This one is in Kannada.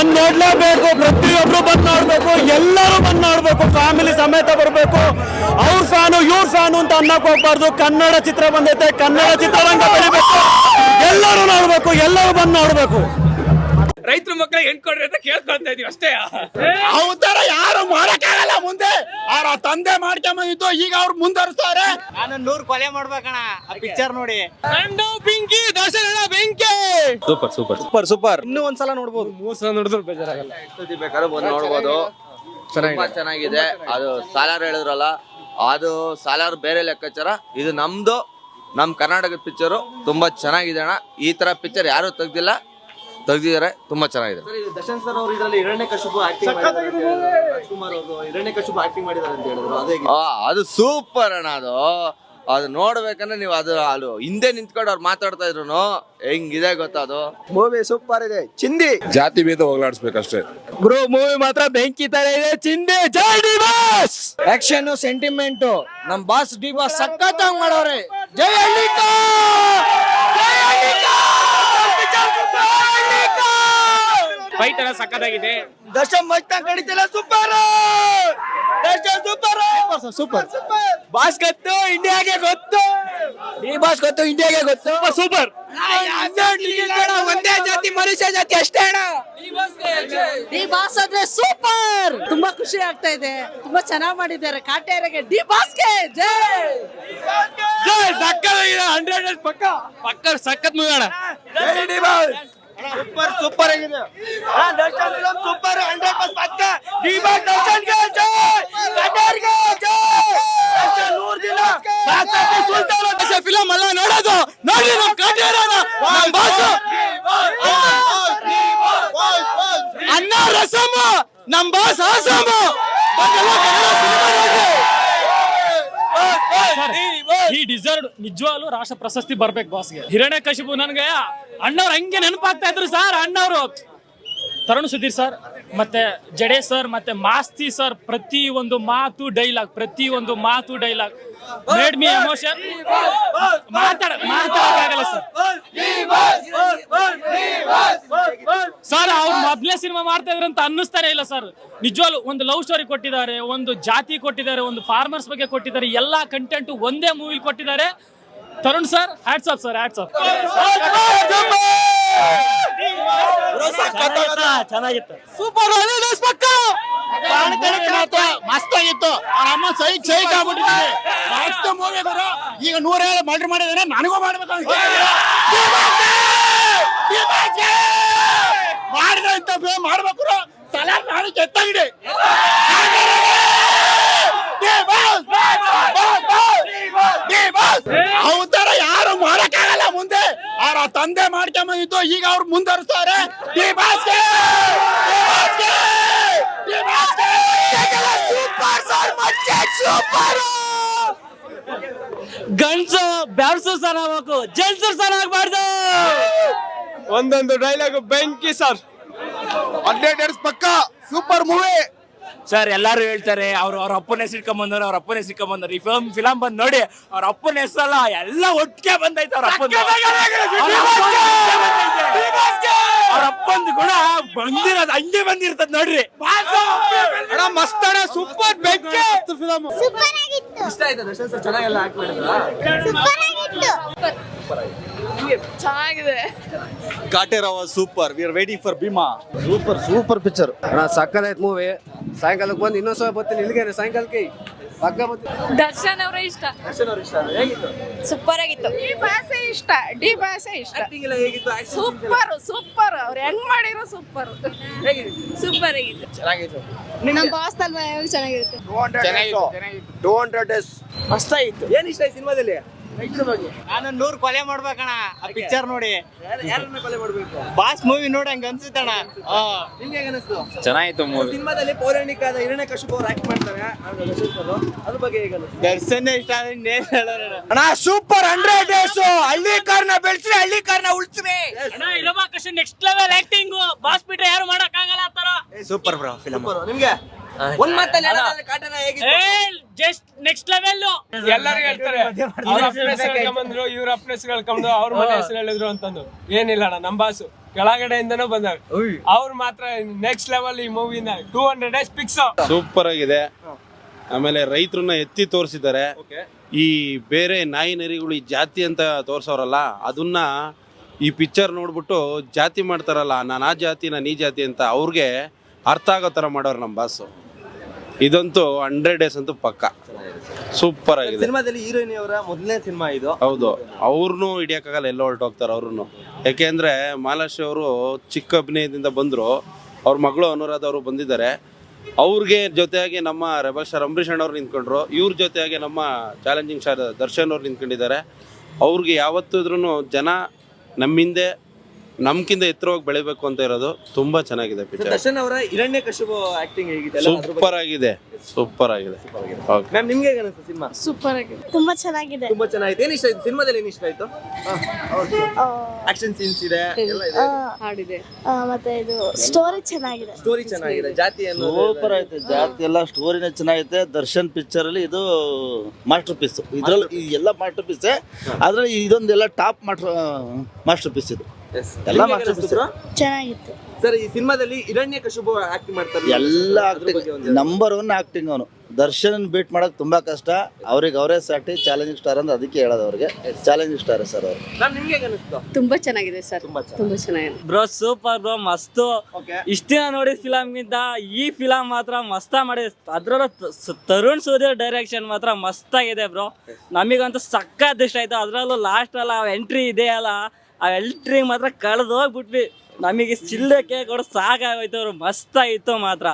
ನೋಡ್ಲೇಬೇಕು, ಪ್ರತಿಯೊಬ್ರು ಬಂದ್ ನೋಡ್ಬೇಕು, ಎಲ್ಲರೂ ಬಂದ್ ನೋಡ್ಬೇಕು, ಫ್ಯಾಮಿಲಿ ಸಮೇತ ಬರಬೇಕು. ಅವ್ರ ಫ್ಯಾನು, ಇವ್ರ ಫ್ಯಾನು ಅಂತ ಅನ್ನಕ್ ಹೋಗ್ಬಾರ್ದು. ಕನ್ನಡ ಚಿತ್ರ ಬಂದೈತೆ, ಕನ್ನಡ ಚಿತ್ರರಂಗ ಬೆಳಿಬೇಕು. ಎಲ್ಲರೂ ನೋಡ್ಬೇಕು, ಎಲ್ಲರೂ ಬಂದ್ ನೋಡ್ಬೇಕು. ರೈತರ ಮಕ್ಕಳಿಗೆ ಹೆಣ್ ಕೊಡ್ರಿ ಅಂತ ಕೇಳ್ಕೊಳ್ತಾ ಇದೀವಿ ಅಷ್ಟೇ. ಅವತಾರ ಯಾರು ಮಾಡಕ್ಕಾಗಲ್ಲ ಮುಂದೆ? ಅವ್ರ ತಂದೆ ಮಾಡ್ಕೊಂಬಂದಿದ್ದು ಈಗ ಅವ್ರು ಮುಂದರ್ಸ್ತಾರೆ ನಾನು ನೂರ್ ಕೊಲೆ ಮಾಡ್ಬೇಕಣ ಆ ಪಿಕ್ಚರ್ ನೋಡಿ. ಕಂಡು ಬೆಂಕಿ ದೋಸೆ ಬೆಂಕಿ. Super super. Super super. ಇನ್ನೂ ಒಂದ್ಸಲ ನೋಡ್ಬೋದು. ಮೂರ್ ಸಲ ನೋಡಿದ್ರು ಬೇಜಾರಾಗಲ್ಲ. ಬೇಕಾದ್ರೂ ಬಂದು ನೋಡ್ಬೋದು. ತುಂಬಾ ಚೆನ್ನಾಗಿದೆ. ಅದು ಸಾಲಾರ್ ಹೇಳಿದ್ರಲ್ಲ ಅದು ಸಾಲಾರ್ ಬೇರೆ ಲೆಕ್ಕಾಚಾರ. ಇದು ನಮ್ದು ನಮ್ ಕರ್ನಾಟಕದ ಪಿಕ್ಚರು ತುಂಬಾ ಚೆನ್ನಾಗಿದೆ ಅಣ್ಣ. ಈ ತರ ಪಿಕ್ಚರ್ ಯಾರು ತೆಗ್ದಿಲ್ಲ. ತೆಗ್ದಿದ್ದಾರೆ ತುಂಬಾ ಚೆನ್ನಾಗಿದೆ. ದರ್ಶನ್ ಸರ್ ಅವರು ಇದರಲ್ಲಿ ಎರಡನೇ ಕಶುಬು ಆಕ್ಟಿಂಗ್ ರಾಜ್ಕುಮಾರ್ ಅವರು ಎರಡನೇ ಕಶುಬು ಆಕ್ಟಿಂಗ್ ಮಾಡಿದ್ದಾರೆ ಅಂತ ಹೇಳಿದ್ರು. ಅದೇ ಆ, ಅದು ಸೂಪರ್ ಅಣ್ಣ ಅದು. ಅದು ನೋಡ್ಬೇಕಂದ್ರೆ ನೀವು ಅದು ಅದು ಹಿಂದೆ ನಿಂತ್ಕೊಂಡು ಅವ್ರು ಮಾತಾಡ್ತಾ ಇದ್ರು ಹೆಂಗಿದೆ ಗೊತ್ತಾ ಅದು? ಮೂವಿ ಸೂಪರ್ ಇದೆ. ಚಿಂದಿ! ಜಾತಿ ಭೇದ ಹೋಗ್ಲಾಡಿಸ್ಬೇಕಷ್ಟೇ. ಬ್ರೋ ಮೂವಿ ಮಾತ್ರ ಬೆಂಕಿ ತರ ಇದೆ. ಚಿಂದಿ ಜೈ ಡಿ ಬಾಸ್ ಆಕ್ಷನ್ ಸೆಂಟಿಮೆಂಟ್ ನಮ್ ಬಾಸ್ ಡಿ ಬಾಸ್ ಸಖತ್ತಾಗಿ ಮಾಡೋರೆ. ಜೈ ಫೈಟ್ ಎಲ್ಲ ಸಕ್ಕತ್ತಾಗಿದೆ ದಶಮ ಮಸ್ತ ಕಡಿತಲ್ಲ super Darshan super super boss ಗೊತ್ತು ಇಂಡಿಯಾಗೆ ಗೊತ್ತು. ಈ ಬಾಸ್ ಗೊತ್ತು ಇಂಡಿಯಾಗೆ ಗೊತ್ತು. ಸೂಪರ್ ಒಂದೇ ಜಾತಿ ಮನುಷ್ಯ ಜಾತಿ ಅಷ್ಟೇ ಅಣ್ಣ. ಡಿ ಬಾಸ್ ಅಂದ್ರೆ ಸೂಪರ್ ತುಂಬಾ ಖುಷಿ ಆಗ್ತಾ ಇದೆ. ತುಂಬಾ ಚೆನ್ನಾಗಿ ಮಾಡಿದ್ದಾರೆ. ಕಾಟೇರಿಗೆ ಡಿ ಬಾಸ್ಗೆ ಜೈ. ಸಕ್ಕತ್ತಾಗಿದೆ ಹಂಡ್ರೆಡ್ ಪಕ್ಕ. ಪಕ್ಕ ಸಕ್ಕತ್ ಡಿ ಅಣ್ಣ ಸೂಪರ್ ಸೂಪರ್ ಆಗಿದೆ. ಸೂಪರ್ ಹಂಡ್ರೆಡ್ ಪಕ್ಕ. ದರ್ಶನ್ ದಿನ ಸುಲ್ತಾನ ಅಲ್ಲ, ನೋಡೋದು. ನೋಡಿ ನಮ್ ಕಾಟೇರನ ನಮ್ ಬಾಸು ಅನ್ನ ರಸಮ ನಮ್ ಬಾಸ್ ಆಸಮ ಈ ಡಿಸರ್ವ್ ನಿಜವಾಗ್ಲು ರಾಷ್ಟ್ರ ಪ್ರಶಸ್ತಿ ಬರ್ಬೇಕು ಬಾಸ್ಗೆ ಹಿರಣ್ಯ ಕಶಿಪು ನನ್ಗೆ ಅಣ್ಣವ್ರು ಹಂಗೆ ನೆನಪಾಗ್ತಾ ಇದ್ರು ಸರ್ ಅಣ್ಣವ್ರು. ತರುಣ್ ಸುಧೀರ್ ಸರ್, ಮತ್ತೆ ಜಡೆ ಸರ್, ಮತ್ತೆ ಮಾಸ್ತಿ ಸರ್, ಪ್ರತಿ ಒಂದು ಮಾತು ಡೈಲಾಗ್ ಪ್ರತಿ ಒಂದು ಮಾತು ಡೈಲಾಗ್ ಮೇಡ್ ಮಿ ಎಮೋಷನ್ ಮಾತಾಡ ಸರ್. ಸರ್, ಅವ್ರು ಮೊದ್ಲೇ ಸಿನಿಮಾ ಮಾಡ್ತಾ ಇದ್ರು ಅಂತ ಅನ್ನಿಸ್ತಾನೆ ಇಲ್ಲ ಸರ್. ನಿಜವಾಗ್ಲು ಒಂದು ಲವ್ ಸ್ಟೋರಿ ಕೊಟ್ಟಿದ್ದಾರೆ, ಒಂದು ಜಾತಿ ಕೊಟ್ಟಿದ್ದಾರೆ, ಒಂದು ಫಾರ್ಮರ್ಸ್ ಬಗ್ಗೆ ಕೊಟ್ಟಿದ್ದಾರೆ, ಎಲ್ಲಾ ಕಂಟೆಂಟ್ ಒಂದೇ ಮೂವಿಲಿ ಕೊಟ್ಟಿದ್ದಾರೆ. Tarun sir hats off sir hats off ಚೆನ್ನಾಗಿತ್ತು. ಸೂಪರ್ ಪಕ್ಕ. ಮಸ್ತ್ ಆಗಿತ್ತು. ಅವ್ರ ಅಮ್ಮ ಸೈ ಸೈಕ್ ಆಗ್ಬಿಟ್ಟಿದ್ದಾರೆ ಮಸ್ತ್ ಮೂವಿ ಗುರು ಈಗ ನೂರೇಳು ಮರ್ಡರ್ ಮಾಡಿದ್ರೆ ನನಗೂ ಮಾಡ್ಬೇಕು ಅನ್ಸ್ತಾ ಇದೆ. ಮಾಡಿದ ಅಂತ ಮಾಡ್ಬೇಕು ಸಲ ನಾನು ಕೆತ್ತಾಗಿದೆ ಅವತರ ಯಾರು ಮಾಡಕ್ಕಾಗಲ್ಲ ಮುಂದೆ ಅವ್ರ ತಂದೆ ಮಾಡ್ಕೊಂಬಂದಿದ್ದು ಈಗ ಅವ್ರು ಸೂಪರ್ ಗಂಡ್ಸು ಬ್ಯಾರ್ಸು ಸರ್ ಆಗ್ಬೇಕು. ಜೆಂಟ್ಸು ಸರ್ ಆಗ್ಬಾರ್ದು. ಒಂದೊಂದು ಡೈಲಾಗ್ ಬೆಂಕಿ ಸರ್. ಹಂಡ್ರೆಡ್ ಪಕ್ಕ. Super movie. ಸರ್ ಎಲ್ಲಾರು ಹೇಳ್ತಾರೆ ಅವ್ರು ಅವ್ರ ಅಪ್ಪನ ಹೆಸರು ಅವ್ರ ಅಪ್ಪನ ಹೆಸರು ಈ ಫಿಲಮ್ ಫಿಲಂ ಬಂದ್ ನೋಡಿ ಅವ್ರ ಅಪ್ಪನ ಹೆಸರಲ್ಲ ಎಲ್ಲ ಒಟ್ಟಿಗೆ ಬಂದೈತೆ ಅವ್ರ ಅಪ್ಪನ ಅವ್ರ ಅಪ್ಪಂದು ಗುಣ. ಬಂದಿರೋದು ಹಂಗೆ ಬಂದಿರ್ತದ ನೋಡ್ರಿ. ಮಸ್ತಣ ಸೂಪರ್ ಬೆಂಕಿ! ಫಿಲಮ್ ಸೂಪರ್ ಆಗಿತ್ತು. ಇಷ್ಟ ಆಯ್ತದ ದರ್ಶನ್ ಸರ್? ಚೆನ್ನಾಗೆಲ್ಲ ಆಕ್ಟ್ ಮಾಡಿದ್ರ? ಸೂಪರ್ ಆಗಿತ್ತು ಚೆನ್ನಾಗಿದೆ. ಕಾಟೇರವ super we are waiting for Bheema. Super super picture ಸಕ್ಕದಾಯ್ತು movie ಸಾಯಂಕಾಲಕ್ಕೆ ಬಂದು ಇನ್ನೊಂದ್ಸಲ ಬರ್ತೀನಿ. ಇಲ್ಲಿಗೆ ಸಾಯಂಕಾಲಕ್ಕೆ. ದರ್ಶನ್ ಅವರ ಇಷ್ಟ. ದರ್ಶನ್ ಅವ್ರ ಇಷ್ಟ ಹೇಗಿತ್ತು? ಸೂಪರ್ ಆಗಿತ್ತು. ಡಿ ಭಾಷೆ ಇಷ್ಟ. ಡಿ ಭಾಷೆ ಇಷ್ಟ. ಆಕ್ಟಿಂಗ್ ಹೇಗಿತ್ತು? ಸೂಪರ್ ಸೂಪರ್ ಅವ್ರು ಹೆಂಗ್ ಮಾಡಿರೋ ಸೂಪರ್ ಸೂಪರ್ ಆಗಿತ್ತು. ಚೆನ್ನಾಗಿತ್ತು. ನಮ್ಮ ಬಾಸ್ ತಲ್ವ? ಚೆನ್ನಾಗಿರುತ್ತೆ. ಟೂ ಹಂಡ್ರೆಡ್ ಡೇಸ್ ಮಸ್ತ್ ಆಗಿತ್ತು ಏನ್ ಇಷ್ಟ ಈ ಸಿನಿಮಾದಲ್ಲಿ ರೈತರ ಬಗ್ಗೆ. ನಾನು ನೂರ್ ಕೊಲೆ ಮಾಡ್ಬೇಕಣ್ಣ ಆ ಪಿಕ್ಚರ್ ನೋಡಿ. ಯಾರನ್ನ ಕೊಲೆ ಮಾಡ್ಬೇಕು? ಬಾಸ್ ಮೂವಿ ನೋಡಿ ಹಂಗ ಅನ್ಸುತ್ತಣ ನಿಮ್ಗೆ ಹೇಗೆ ಅನಿಸ್ತು? ಚೆನ್ನಾಗಿತ್ತು ಸಿನಿಮಾದಲ್ಲಿ ಪೌರಾಣಿಕ ಹಿರಣ್ಯ ಕಶುಪ್ ಅವ್ರು ಆಕ್ಟ್ ಮಾಡ್ತಾರೆ. ಅದ್ರ ಬಗ್ಗೆ ಹೇಗೆ ದರ್ಶನ್ ಇಷ್ಟ ಆದ್ರೆ ಹೇಳೋಣ ಅಣ್ಣ ಸೂಪರ್ ಹಂಡ್ರೆಡ್ ಡೇಸ್ ಹಳ್ಳಿ ಕಾರ್ನ ಬೆಳೆಸಿ ಹಳ್ಳಿ ಕಾರ್ನ ಉಳಿಸ್ರಿ. ನೆಕ್ಸ್ಟ್ ಲೆವೆಲ್ ಆಕ್ಟಿಂಗ್ ಬಾಸ್ ಬಿಟ್ರೆ ಯಾರು ಮಾಡಕ್ ಆಗಲ್ಲ ಏ ಸೂಪರ್ ಬ್ರೋ ಫಿಲಮ್ ನಿಮ್ಗೆ? ಒಂದ್ ಮಾತಲ್ಲಿ ಹೇಳೋದಾದ್ರೆ ಕಾಟನ ಹೇಗಿತ್ತು? ಜಸ್ಟ್ ನೆಕ್ಸ್ಟ್ ಲೆವೆಲ್ ಎಲ್ಲರೂ ಹೇಳ್ತಾರೆ. ಅವ್ರ ಅಪ್ಪನ ಹೆಸರು ಹೇಳ್ಕೊಂಬಂದ್ರು ಇವ್ರ ಅಪ್ಪನ ಹೆಸರು ಹೇಳ್ಕೊಂಡು ಅವ್ರ ಮನೆ ಹೆಸರು ಹೇಳಿದ್ರು ಅಂತಂದು ಏನಿಲ್ಲ ಅಣ್ಣ ನಮ್ ಬಾಸು. ಕೆಳಗಡೆಯಿಂದನೂ ಬಂದಾಗ ಅವ್ರು ಮಾತ್ರ ನೆಕ್ಸ್ಟ್ ಲೆವೆಲ್ ಈ ಮೂವಿನ two hundred days fix super ಆಗಿದೆ. ಆಮೇಲೆ ರೈತರನ್ನ ಎತ್ತಿ ತೋರಿಸಿದ್ದಾರೆ. ಈ ಬೇರೆ ನಾಯಿ ನರಿಗಳು ಈ ಜಾತಿ ಅಂತ ತೋರ್ಸೋರಲ್ಲ ಅದನ್ನ ಈ ಪಿಕ್ಚರ್ ನೋಡ್ಬಿಟ್ಟು ಜಾತಿ ಮಾಡ್ತಾರಲ್ಲ ನಾನು ಆ ಜಾತಿ ನಾನು ಈ ಜಾತಿ ಅಂತ ಅವ್ರಿಗೆ ಅರ್ಥ ಆಗೋ ಥರ ಮಾಡೋರು ನಮ್ಮ ಬಾಸು. ಇದಂತೂ ಹಂಡ್ರೆಡ್ ಡೇಸ್ ಅಂತೂ ಪಕ್ಕ. ಸೂಪರ್ ಆಗಿದೆ. ಸಿನಿಮಾದಲ್ಲಿ ಹೀರೋಯಿನ್ ಅವರ ಮೊದಲನೇ ಸಿನಿಮಾ ಇದು. ಹೌದು. ಅವ್ರನ್ನೂ ಹಿಡಿಯೋಕ್ಕಾಗಲ್ಲ ಎಲ್ಲೋ ಹೊರಟೋಗ್ತಾರೆ ಅವ್ರನ್ನು ಯಾಕೆಂದ್ರೆ ಮಾಲಾಶ್ರೀ ಅವರು ಚಿಕ್ಕ ಅಭಿನಯದಿಂದ ಬಂದರು. ಅವ್ರ ಮಗಳು ಅನುರಾಧ ಅವರು ಬಂದಿದ್ದಾರೆ. ಅವ್ರಿಗೆ ಜೊತೆಯಾಗಿ ನಮ್ಮ ರೆಬಲ್ ಸ್ಟಾರ್ ಅಂಬರೀಷ್ ಅಣ್ಣವ್ರು ನಿಂತ್ಕೊಂಡ್ರು. ಇವ್ರ ಜೊತೆಯಾಗಿ ನಮ್ಮ ಚಾಲೆಂಜಿಂಗ್ ಸ್ಟಾರ್ ದರ್ಶನ್ ಅವ್ರು ನಿಂತ್ಕೊಂಡಿದ್ದಾರೆ. ಅವ್ರಿಗೆ ಯಾವತ್ತೂ ಇದ್ರೂ ಜನ ನಮ್ಮಿಂದೆ ನಮ್ಕಿಂತ ಎತ್ತರವಾಗಿ ಬೆಳಿಬೇಕು ಅಂತ ಇರೋದು ತುಂಬಾ ಚೆನ್ನಾಗಿದೆ ಪಿಕ್ಚರ್ ದರ್ಶನ್ ಅವರ ಹಿರಣ್ಯ ಕಶುಬು ಆಕ್ಟಿಂಗ್ ಹೇಗಿದೆ? ಸೂಪರ್ ಆಗಿದೆ. ಸೂಪರ್ ಆಗಿದೆ. ಓಕೆ ಮ್ಯಾಮ್ ನಿಮ್ಗೆ ಹೇಗೆ ಅನಿಸ್ತು ಸಿನಿಮಾ? ಸೂಪರ್ ಆಗಿದೆ. ತುಂಬಾ ಚೆನ್ನಾಗಿದೆ. ತುಂಬಾ ಚೆನ್ನಾಗಿದೆ. ಏನ್ ಇಷ್ಟ ಆಯ್ತು? ಸಿನಿಮಾದಲ್ಲಿ ಏನ್ ಇಷ್ಟ ಆಯ್ತು? ಆಕ್ಷನ್ ಸೀನ್ಸ್ ಇದೆ ಎಲ್ಲ ಇದೆ. ಹಾಡಿದೆ. ಆ, ಮತ್ತೆ ಇದು ಸ್ಟೋರಿ ಚೆನ್ನಾಗಿದೆ. ಸ್ಟೋರಿ ಚೆನ್ನಾಗಿದೆ. ಜಾತಿ ಅನ್ನೋದು ಸೂಪರ್ ಆಯ್ತು. ಜಾತಿ ಎಲ್ಲ ಸ್ಟೋರಿನೇ ಚೆನ್ನಾಗೈತೆ. ದರ್ಶನ್ ಪಿಕ್ಚರ್ ಅಲ್ಲಿ ಇದು ಮಾಸ್ಟರ್ ಪೀಸ್ ಇದ್ರಲ್ಲಿ ಈ ಎಲ್ಲ ಮಾಸ್ಟರ್ ಪೀಸ್ ಅದ್ರಲ್ಲಿ ಇದೊಂದೆಲ್ಲ ಟಾಪ್ ಮಾಸ್ಟರ್ ಮಾಸ್ಟರ್ ಪೀಸ್ ಇದು. ಎಲ್ಲ ಮಾಸ್ಟರ್ ಪೀಸ್ ಚೆನ್ನಾಗಿತ್ತು. ಸರ್ ಈ ಸಿನಿಮಾದಲ್ಲಿ ಇರಣ್ಯ ಕಶುಬು ಆಕ್ಟಿಂಗ್ ಮಾಡ್ತಾರೆ. ಎಲ್ಲ ಆಕ್ಟಿಂಗ್ ನಂಬರ್ ಒನ್ ಆಕ್ಟಿಂಗ್ ಅವನು. ದರ್ಶನ್ ಬೀಟ್ ಮಾಡಕ್ ತುಂಬಾ ಕಷ್ಟ. ಅವ್ರಿಗೆ ಅವರೇ ಸಾಟಿ ಚಾಲೆಂಜಿಂಗ್ ಸ್ಟಾರ್ ಅಂತ ಅದಕ್ಕೆ ಹೇಳೋದು ಅವ್ರಿಗೆ. ಚಾಲೆಂಜಿಂಗ್ ಸ್ಟಾರ್ ಸರ್ ಅವರು. ಮ್ಯಾಮ್ ನಿಮ್ಗೆ ಅನಿಸ್ತು? ತುಂಬಾ ಚೆನ್ನಾಗಿದೆ ಸರ್. ತುಂಬಾ ತುಂಬಾ ಚೆನ್ನಾಗಿದೆ. ಬ್ರೋ ಸೂಪರ್ ಬ್ರೋ ಮಸ್ತ್. ಓಕೆ ಇಷ್ಟ ದಿನ ನೋಡಿದ ಫಿಲಮ್ಗಿಂತ ಈ ಫಿಲಮ್ ಮಾತ್ರ ಮಸ್ತ ಮಾಡಿದೆ. ಅದ್ರಲ್ಲೂ ತ- ತರುಣ್ ಸೂರ್ಯ ಡೈರೆಕ್ಷನ್ ಮಾತ್ರ ಮಸ್ತಾಗಿದೆ ಬ್ರೋ ನಮಗಂತೂ ಸಕ್ಕ ಇಷ್ಟ ಆಯ್ತು. ಅದರಲ್ಲೂ ಲಾಸ್ಟ್ ಅಲ್ಲ ಎಂಟ್ರಿ ಇದೆ ಅಲ್ಲ. ಆ ಎಲ್ಟ್ರಿಗೆ ಮಾತ್ರ ಕಳೆದೋಗ್ಬಿಟ್ವಿ. ನಮಗೆ ಚಿಲ್ಲಕ್ಕೆ ಕೊಡೋ ಸಾಕಾಗೋಯ್ತು ಅವ್ರು. ಮಸ್ತಾಗಿತ್ತು ಮಾತ್ರ.